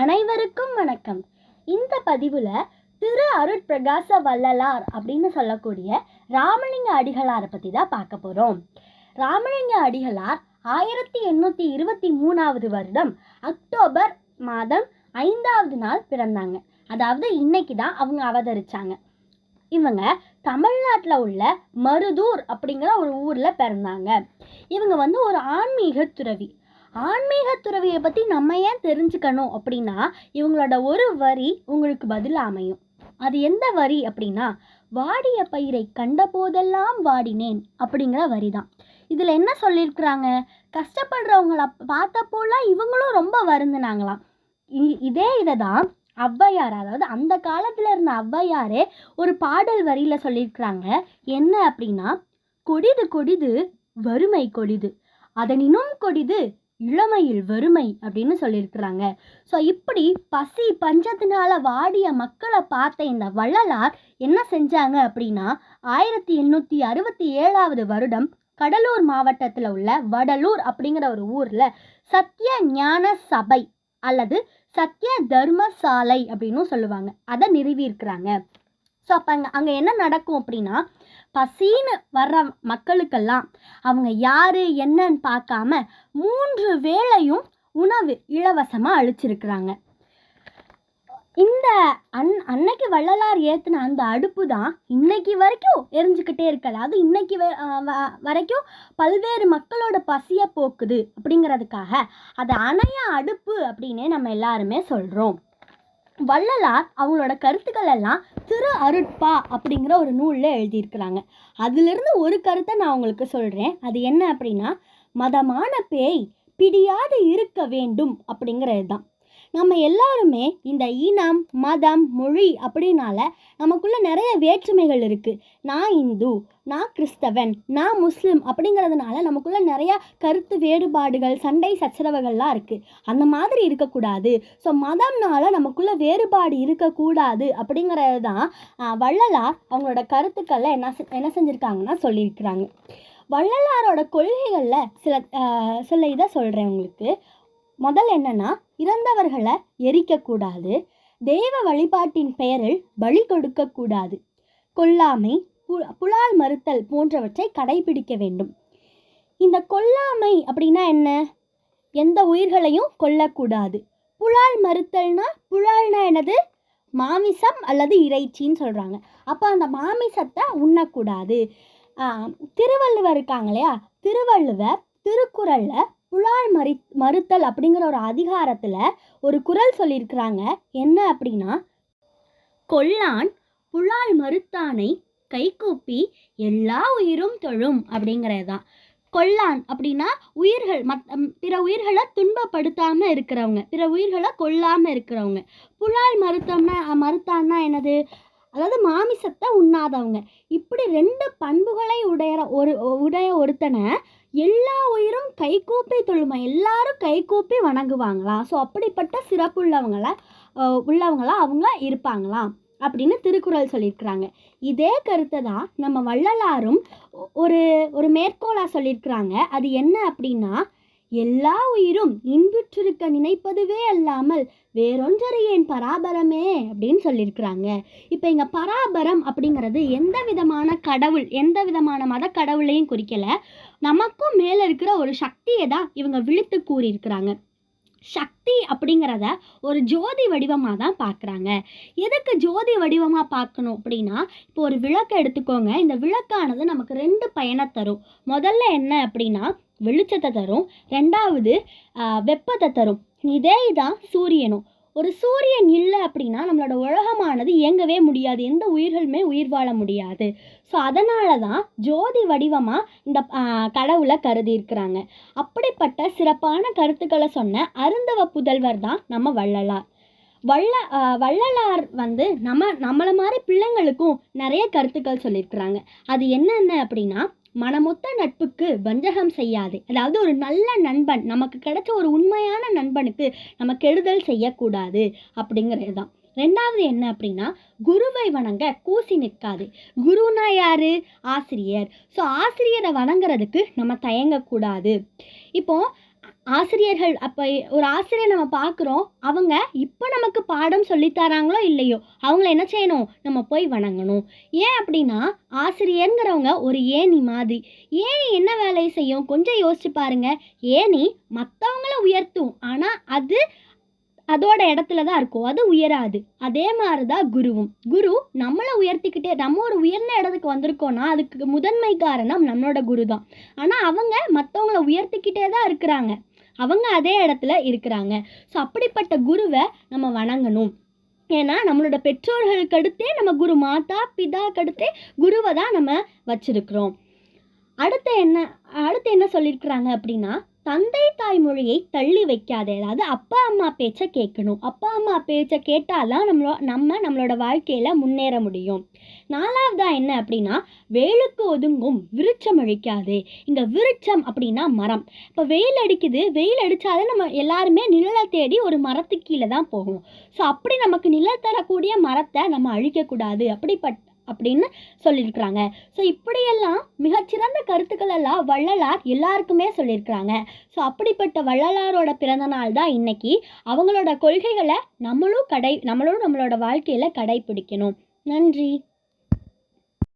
அனைவருக்கும் வணக்கம். இந்த பதிவில் திரு அருட்பிரகாச வள்ளலார் அப்படின்னு சொல்லக்கூடிய ராமலிங்க அடிகளாரை பற்றி தான் பார்க்க போகிறோம் ராமலிங்க அடிகளார் ஆயிரத்தி எண்ணூற்றி இருபத்தி மூணாவது வருடம் அக்டோபர் மாதம் ஐந்தாவது நாள் பிறந்தாங்க. அதாவது இன்னைக்கு தான் அவங்க அவதரித்தாங்க இவங்க தமிழ்நாட்டில் உள்ள மருதூர் அப்படிங்கிற ஒரு ஊரில் பிறந்தாங்க. இவங்க வந்து ஒரு ஆன்மீக துறவி. ஆன்மீக துறவியை பற்றி நம்ம ஏன் தெரிஞ்சுக்கணும் அப்படின்னா இவங்களோட ஒரு வரி உங்களுக்கு பதில் அமையும். அது எந்த வரி அப்படின்னா வாடிய பயிரை கண்ட போதெல்லாம் வாடினேன் அப்படிங்கிற வரி தான் இதில் என்ன சொல்லியிருக்கிறாங்க? கஷ்டப்படுறவங்கள பார்த்தப்போலாம் இவங்களும் ரொம்ப வருந்தினாங்களாம். இ- இதே இதை தான் ஔவையார் அதாவது அந்த காலத்தில் இருந்த ஔவையாரே ஒரு பாடல் வரியில் சொல்லியிருக்கிறாங்க. என்ன அப்படின்னா கொடிது கொடிது வறுமை கொடிது அதனினும் கொடிது இளமையில் வறுமை அப்படின்னு சொல்லியிருக்கிறாங்க. ஸோ இப்படி பசி பஞ்சத்தினால வாடிய மக்களை பார்த்த இந்த வள்ளலார் என்ன செஞ்சாங்க அப்படின்னா ஆயிரத்தி எண்ணூற்றி அறுபத்தி ஏழாவது வருடம் கடலூர் மாவட்டத்தில் உள்ள வடலூர் அப்படிங்கிற ஒரு ஊரில் சத்திய ஞான சபை அல்லது சத்திய தர்மசாலை அப்படின்னும் சொல்லுவாங்க. அதை நிறுவியிருக்கிறாங்க. ஸோ அப்போ அங்கே அங்கே என்ன நடக்கும் அப்படின்னா பசின்னு வர்ற மக்களுக்கெல்லாம் அவங்க யார் என்னன்னு பார்க்காம மூன்று வேளையும் உணவு இலவசமாக அழிச்சிருக்கிறாங்க இந்த அன் அன்னைக்கு வள்ளலார் ஏற்றின அந்த அடுப்பு தான் இன்னைக்கு வரைக்கும் எரிஞ்சுக்கிட்டே இருக்கல அது இன்னைக்கு வரைக்கும் பல்வேறு மக்களோட பசியை போக்குது அப்படிங்கிறதுக்காக அது அணைய அடுப்பு அப்படின்னே நம்ம எல்லாருமே சொல்கிறோம் வள்ளலார் அவங்களோட கருத்துக்கள் எல்லாம் திரு அருட்பா அப்படிங்கிற ஒரு நூலில் எழுதியிருக்கிறாங்க. அதிலிருந்து ஒரு கருத்தை நான் உங்களுக்கு சொல்கிறேன் அது என்ன அப்படின்னா மதமான பேய் பிடியாது இருக்க வேண்டும் அப்படிங்கிறது தான் நம்ம எல்லாருமே இந்த இனம் மதம் மொழி அப்படின்னால நமக்குள்ள நிறைய வேற்றுமைகள் இருக்குது நான் இந்து நான் கிறிஸ்தவன் நான் முஸ்லீம் அப்படிங்கிறதுனால நமக்குள்ள நிறைய கருத்து வேறுபாடுகள் சண்டை சச்சரவுகள்லாம் இருக்குது அந்த மாதிரி இருக்கக்கூடாது. ஸோ மதம்னால நமக்குள்ள வேறுபாடு இருக்கக்கூடாது அப்படிங்கிறது தான் வள்ளலார் அவங்களோட கருத்துக்களில் என்ன செ- என்ன செஞ்சுருக்காங்கன்னா சொல்லியிருக்கிறாங்க. வள்ளலாரோட கொள்கைகளில் சில சில இதை சொல்கிறேன் உங்களுக்கு. முதல் என்னன்னா இறந்தவர்களை எரிக்கக்கூடாது. தெய்வ வழிபாட்டின் பெயரில் பலி கொடுக்கக்கூடாது. கொல்லாமை பு- புலால் மறுத்தல் போன்றவற்றை கடைபிடிக்க வேண்டும். இந்த கொல்லாமை அப்படின்னா என்ன? எந்த உயிர்களையும் கொல்லக்கூடாது. புலால் மறுத்தல்னா புலால்னா என்னது? மாமிசம் அல்லது இறைச்சின்னு சொல்கிறாங்க அப்போ அந்த மாமிசத்தை உண்ணக்கூடாது. திருவள்ளுவர் இருக்காங்க இல்லையா? திருவள்ளுவர் திருக்குறளில் புலால் மறி மறுத்தல் அப்படிங்கிற ஒரு அதிகாரத்தில் ஒரு குறள் சொல்லியிருக்கிறாங்க. என்ன அப்படின்னா கொல்லான் புலால் மறுத்தானை கைகூப்பி எல்லா உயிரும் தொழும் அப்படிங்கிறது தான் கொல்லான் அப்படின்னா உயிர்கள் மத் பிற உயிர்களை துன்பப்படுத்தாமல் இருக்கிறவங்க பிற உயிர்களை கொல்லாமல் இருக்கிறவங்க. புலால் மறுத்தம்னா மறுத்தான்னா என்னது? அதாவது மாமிசத்தை உண்ணாதவங்க. இப்படி ரெண்டு பண்புகளை உடைய ஒரு உடைய ஒருத்தனை எல்லா உயிரும் கைகூப்பி தொழுமா. எல்லாரும் கைகூப்பி வணங்குவாங்களாம் ஸோ அப்படிப்பட்ட சிறப்பு உள்ளவங்கள உள்ளவங்களாம் அவங்க இருப்பாங்களாம் அப்படின்னு திருக்குறள் சொல்லியிருக்கிறாங்க. இதே கருத்தை தான் நம்ம வள்ளலாரும் ஒரு ஒரு மேற்கோளாக சொல்லியிருக்கிறாங்க. அது என்ன அப்படின்னா எல்லா உயிரும் இன்புற்றிருக்க நினைப்பதுவே அல்லாமல் வேறொன்றறியேன் பராபரமே? அப்படின்னு சொல்லியிருக்கிறாங்க. இப்போ இங்கே பராபரம் அப்படிங்கிறது எந்த விதமான கடவுள் எந்த விதமான மத கடவுளையும் குறிக்கலை. நமக்கும் மேலே இருக்கிற ஒரு சக்தியை தான் இவங்க விழித்து கூறியிருக்கிறாங்க. சக்தி அப்படிங்கிறத ஒரு ஜோதி வடிவமாக தான் பார்க்குறாங்க. எதுக்கு ஜோதி வடிவமாக பார்க்கணும் அப்படின்னா இப்போ ஒரு விளக்கை எடுத்துக்கோங்க. இந்த விளக்கானது நமக்கு ரெண்டு பயனை தரும். முதல்ல என்ன அப்படின்னா வெளிச்சத்தை தரும். ரெண்டாவது வெப்பத்தை தரும். இதே தான் சூரியனும். ஒரு சூரியன் இல்லை அப்படின்னா நம்மளோட உலகமானது இயங்கவே முடியாது. எந்த உயிர்களுமே உயிர் வாழ முடியாது. ஸோ அதனால தான் ஜோதி வடிவமாக இந்த கடவுளை கருதி இருக்கிறாங்க அப்படிப்பட்ட சிறப்பான கருத்துக்களை சொன்ன அருந்தவ புதல்வர் தான் நம்ம வள்ளலார். வள்ள வள்ளலார் வந்து நம்ம நம்மளை மாதிரி பிள்ளைங்களுக்கும் நிறைய கருத்துக்கள் சொல்லியிருக்கிறாங்க. அது என்னென்ன அப்படின்னா மனமொத்த நட்புக்கு வஞ்சகம் செய்யாது. அதாவது ஒரு நல்ல நண்பன் நமக்கு கிடைச்ச ஒரு உண்மையான நண்பனுக்கு நம்ம கெடுதல் செய்யக்கூடாது அப்படிங்கிறது தான் ரெண்டாவது என்ன அப்படின்னா குருவை வணங்க கூசி நிற்காது. குருனா யாரு? ஆசிரியர். ஸோ ஆசிரியரை வணங்குறதுக்கு நம்ம தயங்கக்கூடாது. இப்போ ஆசிரியர்கள் அப்போ ஒரு ஆசிரியர் நம்ம பார்க்குறோம் அவங்க இப்போ நமக்கு பாடம் சொல்லித் தராங்களோ இல்லையோ அவங்கள என்ன செய்யணும்? நம்ம போய் வணங்கணும். ஏன் அப்படின்னா ஆசிரியருங்கிறவங்க ஒரு ஏணி மாதிரி. ஏணி என்ன வேலையை செய்யும்? கொஞ்சம் யோசிச்சு பாருங்க. ஏணி மற்றவங்கள உயர்த்தும். ஆனால் அது அதோட இடத்துல தான் இருக்கும். அது உயராது. அதே மாதிரி தான் குருவும். குரு நம்மளை உயர்த்திக்கிட்டே நம்ம ஒரு உயர்ந்த இடத்துக்கு வந்திருக்கோம்னா அதுக்கு முதன்மை காரணம் நம்மளோட குரு தான் ஆனால் அவங்க மற்றவங்கள உயர்த்திக்கிட்டே தான் இருக்கிறாங்க. அவங்க அதே இடத்துல இருக்கிறாங்க. ஸோ அப்படிப்பட்ட குருவை நம்ம வணங்கணும். ஏன்னா நம்மளோட பெற்றோர்களுக்கு அடுத்தே நம்ம குரு மாதா பிதாக்கு அடுத்தே குருவை தான் நம்ம வச்சுருக்கிறோம். அடுத்து என்ன அடுத்து என்ன சொல்லியிருக்கிறாங்க அப்படின்னா தந்தை தாய்மொழியை தள்ளி வைக்காத. அதாவது அப்பா அம்மா பேச்சை கேட்கணும். அப்பா அம்மா பேச்சை கேட்டாதான் நம்மளோ நம்ம நம்மளோட வாழ்க்கையில் முன்னேற முடியும். நாலாவதா என்ன அப்படின்னா வேலுக்கு ஒதுங்கும் விருட்சம் அழிக்காது. இங்கே விருட்சம் அப்படின்னா மரம். இப்போ வெயில் அடிக்குது. வெயில் அடித்தாலே நம்ம எல்லாருமே நிழலை தேடி ஒரு மரத்துக்கு கீழே தான் போகும் ஸோ அப்படி நமக்கு நிழல் தரக்கூடிய மரத்தை நம்ம அழிக்கக்கூடாது. அப்படிப்பட்ட அப்படின்னு சொல்லியிருக்கிறாங்க. ஸோ இப்படியெல்லாம் மிகச்சிறந்த கருத்துக்கள் எல்லாம் வள்ளலார் எல்லாருக்குமே சொல்லியிருக்கிறாங்க. ஸோ அப்படிப்பட்ட வள்ளலாரோட பிறந்த நாள் தான் இன்னைக்கு. அவங்களோட கொள்கைகளை நம்மளும் கடை நம்மளும் நம்மளோட வாழ்க்கையில் கடைபிடிக்கணும் நன்றி.